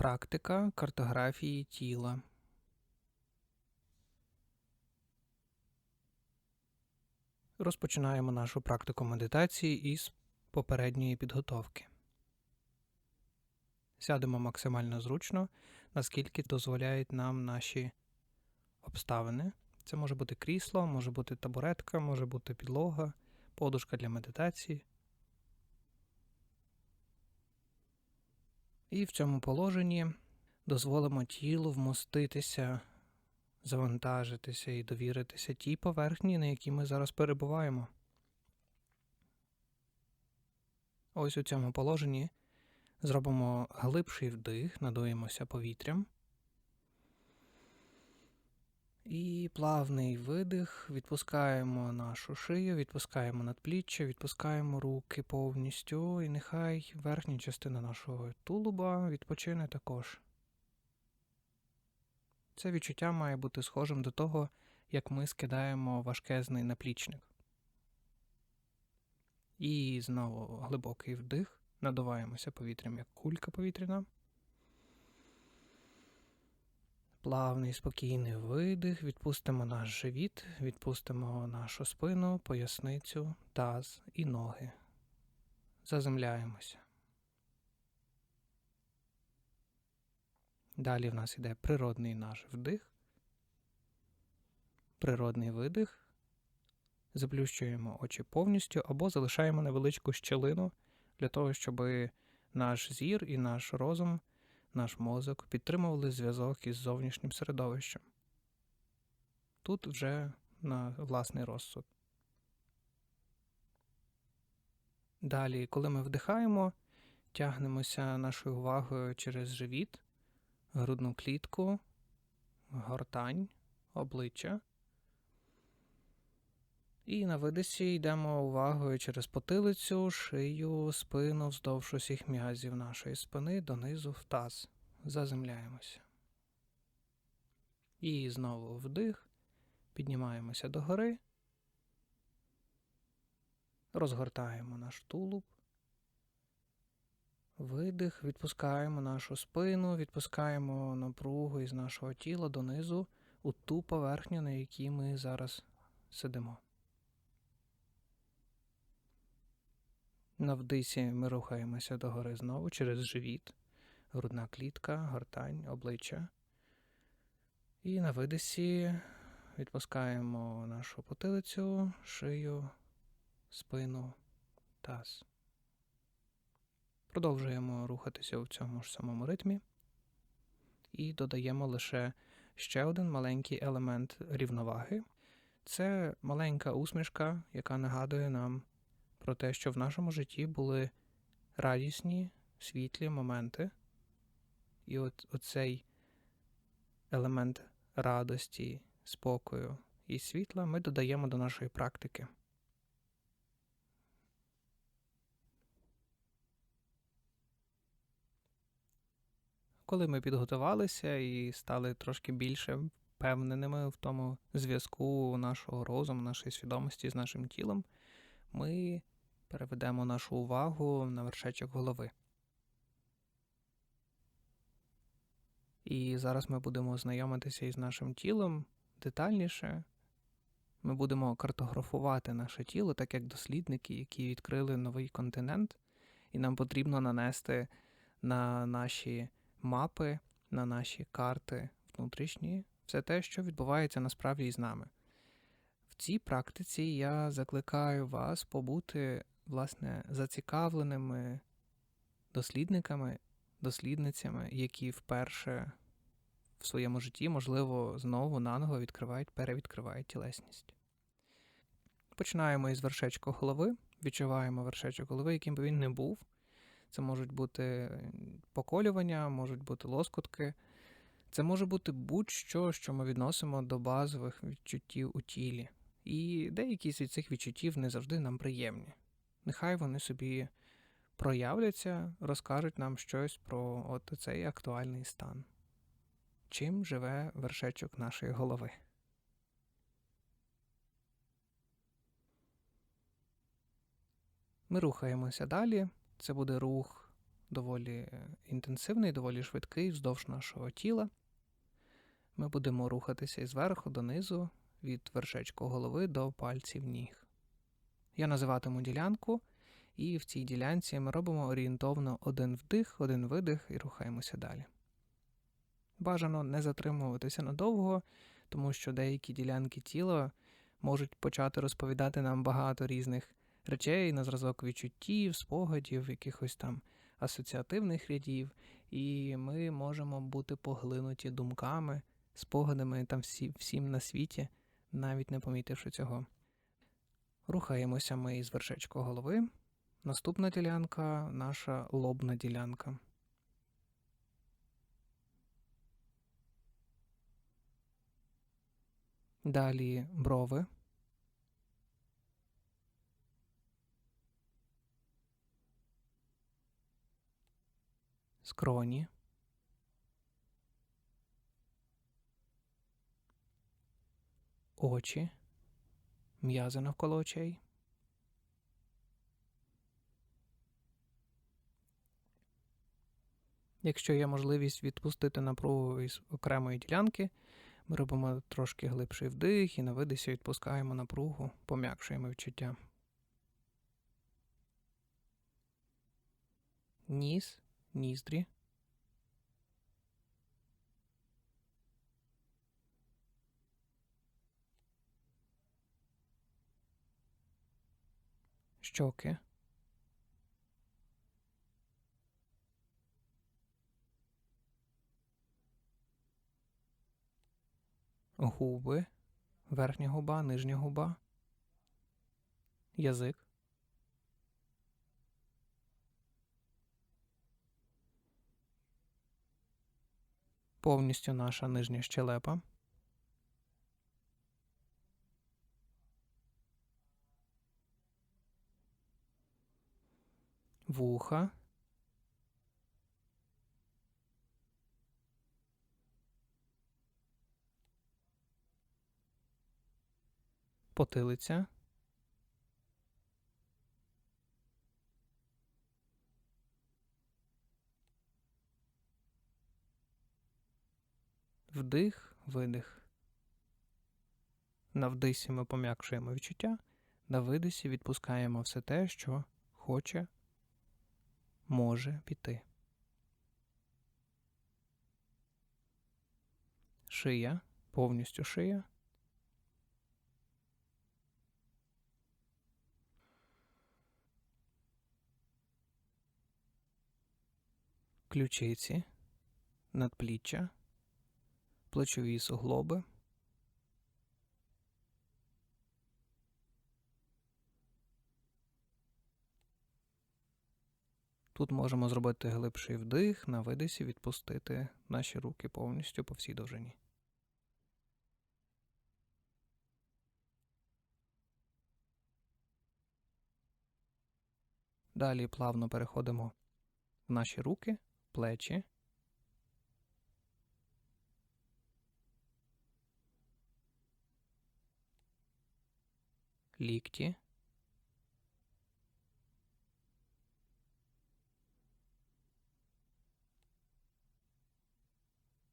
Практика картографії тіла. Розпочинаємо нашу практику медитації із попередньої підготовки. Сядемо максимально зручно, наскільки дозволяють нам наші обставини. Це може бути крісло, може бути табуретка, може бути підлога, подушка для медитації. І в цьому положенні дозволимо тілу вмоститися, завантажитися і довіритися тій поверхні, на якій ми зараз перебуваємо. Ось у цьому положенні зробимо глибший вдих, надуємося повітрям. І плавний видих, відпускаємо нашу шию, відпускаємо надпліччя, відпускаємо руки повністю, і нехай верхня частина нашого тулуба відпочине також. Це відчуття має бути схожим до того, як ми скидаємо важкезний наплічник. І знову глибокий вдих, надуваємося повітрям як кулька повітряна. Плавний спокійний видих, відпустимо наш живіт, відпустимо нашу спину, поясницю, таз і ноги. Заземляємося. Далі в нас йде природний наш вдих, природний видих. Заплющуємо очі повністю або залишаємо невеличку щелину для того, щоб наш зір і наш розум наш мозок підтримували зв'язок із зовнішнім середовищем. Тут вже на власний розсуд. Далі, коли ми вдихаємо, тягнемося нашою увагою через живіт, грудну клітку, гортань, обличчя. І на видисі йдемо увагою через потилицю, шию, спину вздовж усіх м'язів нашої спини донизу в таз. Заземляємося. І знову вдих. Піднімаємося догори. Розгортаємо наш тулуб. Видих, відпускаємо нашу спину, відпускаємо напругу із нашого тіла донизу у ту поверхню, на якій ми зараз сидимо. На вдисі ми рухаємося догори знову через живіт, грудна клітка, гортань, обличчя. І на видисі відпускаємо нашу потилицю, шию, спину, таз. Продовжуємо рухатися у цьому ж самому ритмі і додаємо лише ще один маленький елемент рівноваги. Це маленька усмішка, яка нагадує нам про те, що в нашому житті були радісні, світлі моменти, і от оцей елемент радості, спокою і світла ми додаємо до нашої практики. Коли ми підготувалися і стали трошки більше впевненими в тому зв'язку нашого розуму, нашої свідомості з нашим тілом, ми переведемо нашу увагу на вершечок голови. І зараз ми будемо знайомитися із нашим тілом детальніше. Ми будемо картографувати наше тіло, так як дослідники, які відкрили новий континент, і нам потрібно нанести на наші мапи, на наші карти внутрішні все те, що відбувається насправді із нами. В цій практиці я закликаю вас побути власне, зацікавленими дослідниками, дослідницями, які вперше в своєму житті, можливо, знову наново відкривають, перевідкривають тілесність. Починаємо із вершечка голови, відчуваємо вершечок голови, яким би він не був. Це можуть бути поколювання, можуть бути лоскутки. Це може бути будь-що, що ми відносимо до базових відчуттів у тілі. І деякі з цих відчуттів не завжди нам приємні. Нехай вони собі проявляться, розкажуть нам щось про от цей актуальний стан. Чим живе вершечок нашої голови? Ми рухаємося далі. Це буде рух доволі інтенсивний, доволі швидкий вздовж нашого тіла. Ми будемо рухатися із верху донизу, від вершечку голови до пальців ніг. Я називатиму ділянку, і в цій ділянці ми робимо орієнтовно один вдих, один видих і рухаємося далі. Бажано не затримуватися надовго, тому що деякі ділянки тіла можуть почати розповідати нам багато різних речей на зразок відчуттів, спогадів, якихось там асоціативних рядів, і ми можемо бути поглинуті думками, спогадами там всі, всім на світі, навіть не помітивши цього. Рухаємося ми із вершечку голови. Наступна ділянка наша лобна ділянка. Далі брови. Скроні. Очі. М'язи навколо очей. Якщо є можливість відпустити напругу із окремої ділянки, ми робимо трошки глибший вдих і на видисі відпускаємо напругу, пом'якшуємо відчуття. Ніс, ніздрі. Щоки. губи, верхня губа, нижня губа, язик. Повністю наша нижня щелепа. Вуха. потилиця. Вдих, видих. На вдисі ми пом'якшуємо відчуття, на видисі відпускаємо все те, що хоче, може піти. Шия, повністю шия. ключиці, надпліччя, плечові суглоби. Тут можемо зробити глибший вдих, на видисі відпустити наші руки повністю по всій довжині. Далі плавно переходимо в наші руки плечі. Лікті.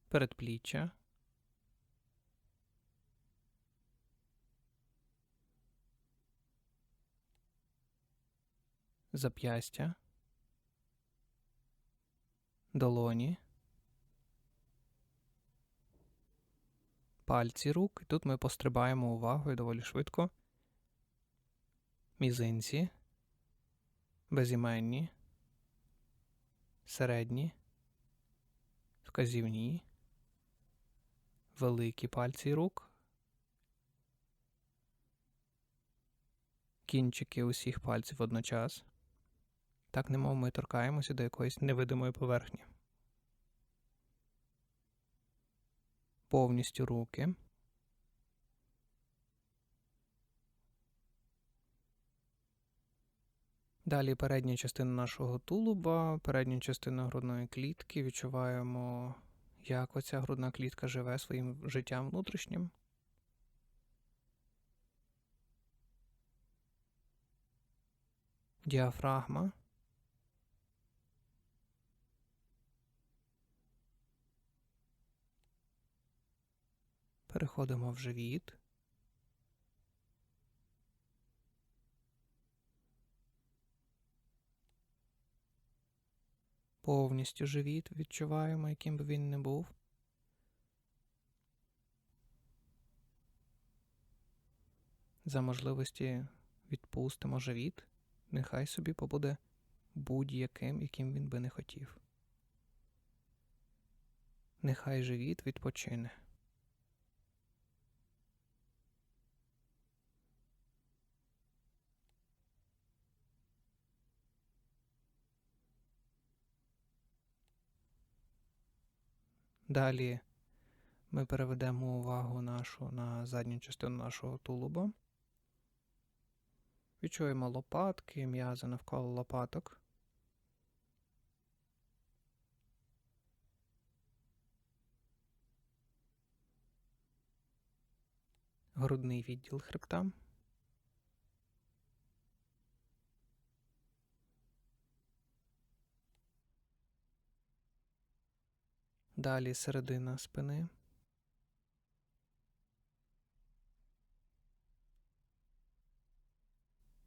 Передпліччя. Зап'ястя долоні, пальці рук. І тут ми пострибаємо увагою доволі швидко. Мізинці, безіменні, середні, вказівні, великі пальці рук. Кінчики усіх пальців водночас. Так немов ми торкаємося до якоїсь невидимої поверхні. Повністю руки. Далі передня частина нашого тулуба, передня частина грудної клітки. Відчуваємо, як оця грудна клітка живе своїм життям внутрішнім. Діафрагма. Переходимо в живіт. Повністю живіт відчуваємо, яким би він не був. За можливості відпустимо живіт, нехай собі побуде будь-яким, яким він би не хотів. Нехай живіт відпочине. Далі ми переведемо увагу нашу на задню частину нашого тулуба. Відчуємо лопатки, м'язи навколо лопаток. Грудний відділ хребта. Далі середина спини.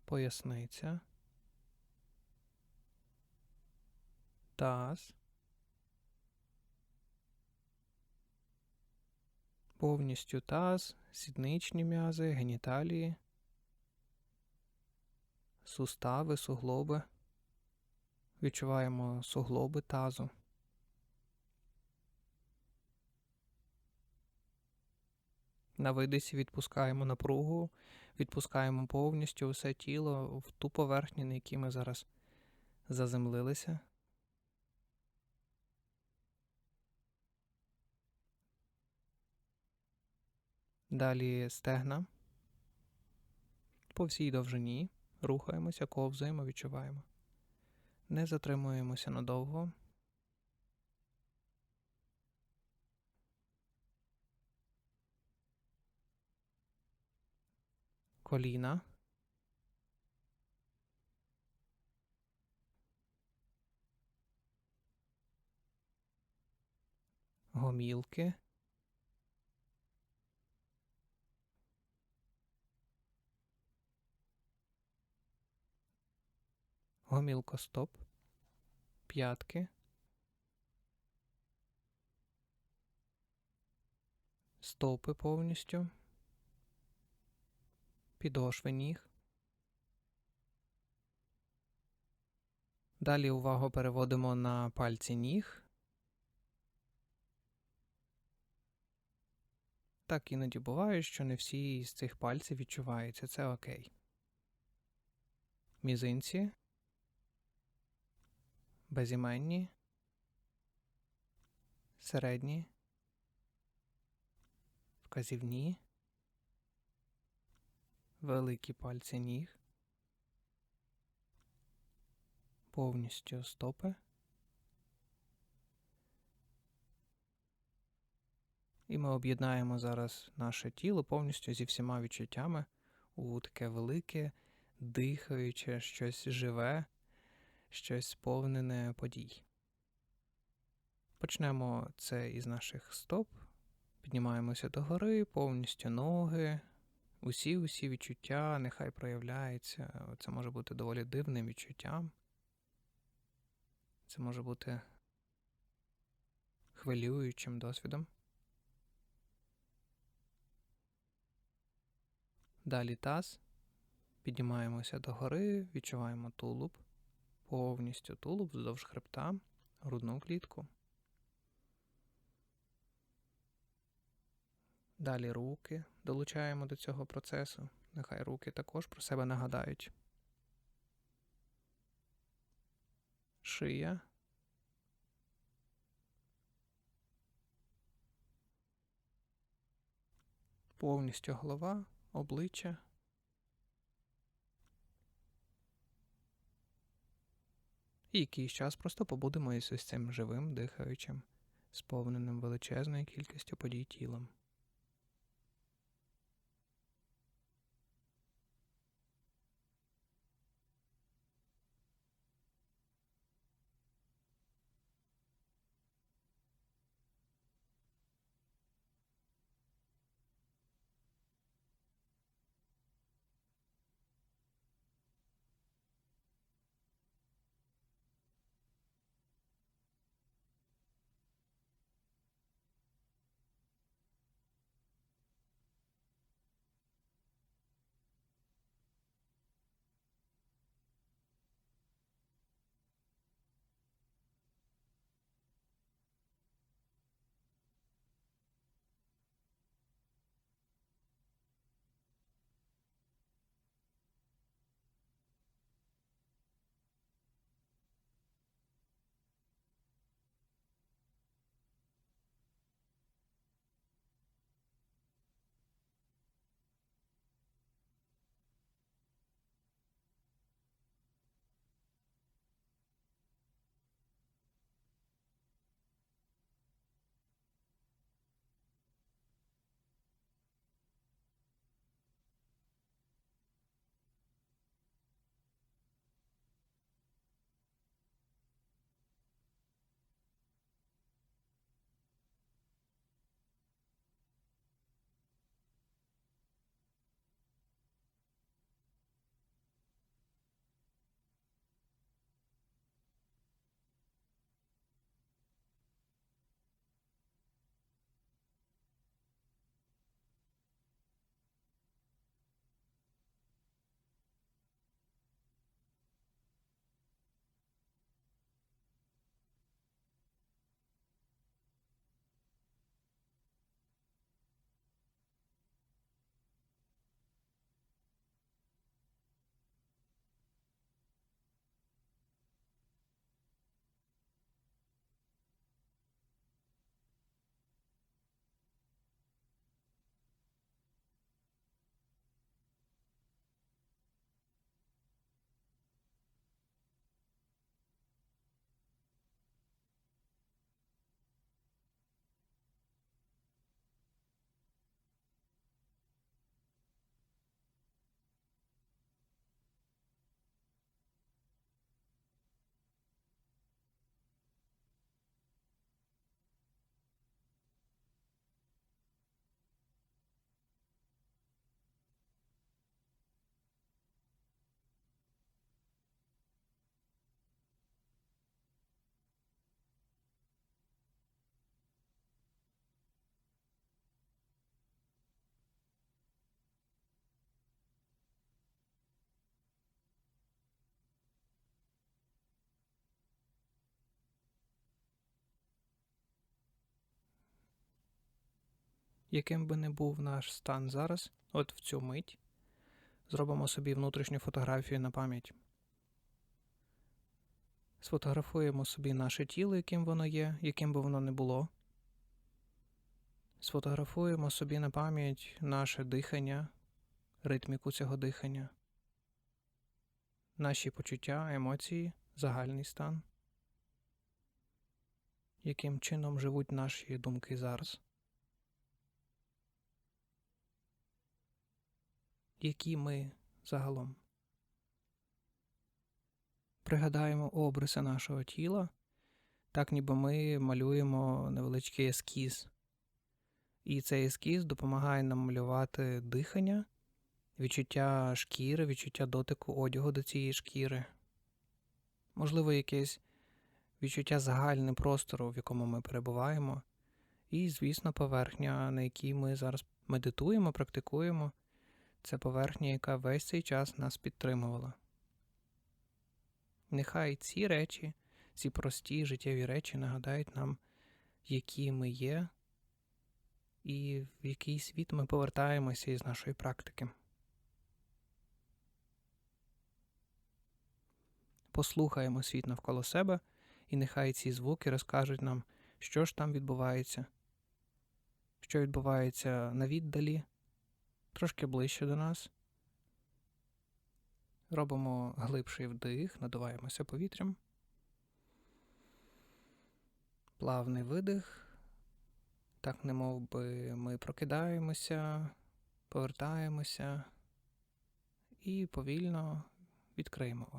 Поясниця. Таз. Повністю таз, сідничні м'язи, геніталії, сустави, суглоби. Відчуваємо суглоби тазу. На видисі відпускаємо напругу, відпускаємо повністю усе тіло в ту поверхню, на якій ми зараз заземлилися. Далі стегна. По всій довжині рухаємося, ковзаємо, відчуваємо. Не затримуємося надовго. Коліна. Гомілки. Гомілкостоп. П'ятки. Стопи повністю підошви ніг. Далі увагу переводимо на пальці ніг. Так іноді буває, що не всі з цих пальців відчуваються. Це окей. Мізинці, безіменні, середні, вказівні великі пальці ніг, повністю стопи. І ми об'єднаємо зараз наше тіло повністю зі всіма відчуттями у таке велике, дихаюче, щось живе, щось сповнене подій. Почнемо це із наших стоп. Піднімаємося догори, повністю ноги, Усі усі відчуття нехай проявляються. Це може бути доволі дивним відчуттям. Це може бути хвилюючим досвідом. Далі таз. Піднімаємося догори, відчуваємо тулуб, повністю тулуб вздовж хребта, грудну клітку. Далі руки долучаємо до цього процесу. Нехай руки також про себе нагадають. Шия. Повністю голова, обличчя. І якийсь час просто побудемо із цим живим, дихаючим, сповненим величезною кількістю подій тілом. Яким би не був наш стан зараз, от в цю мить, зробимо собі внутрішню фотографію на пам'ять. Сфотографуємо собі наше тіло, яким воно є, яким би воно не було. Сфотографуємо собі на пам'ять наше дихання, ритміку цього дихання, наші почуття, емоції, загальний стан, яким чином живуть наші думки зараз. Які ми загалом. Пригадаємо обриси нашого тіла, так ніби ми малюємо невеличкий ескіз. І цей ескіз допомагає нам малювати дихання, відчуття шкіри, відчуття дотику одягу до цієї шкіри, можливо, якесь відчуття загальне простору, в якому ми перебуваємо, і, звісно, поверхня, на якій ми зараз медитуємо, практикуємо, це поверхня, яка весь цей час нас підтримувала. Нехай ці речі, ці прості життєві речі нагадають нам, які ми є і в який світ ми повертаємося із нашої практики. Послухаємо світ навколо себе, і нехай ці звуки розкажуть нам, що ж там відбувається, що відбувається на віддалі, трошки ближче до нас. Робимо глибший вдих, надуваємося повітрям. Плавний видих. Так, немов би ми прокидаємося, повертаємося і повільно відкриємо очі.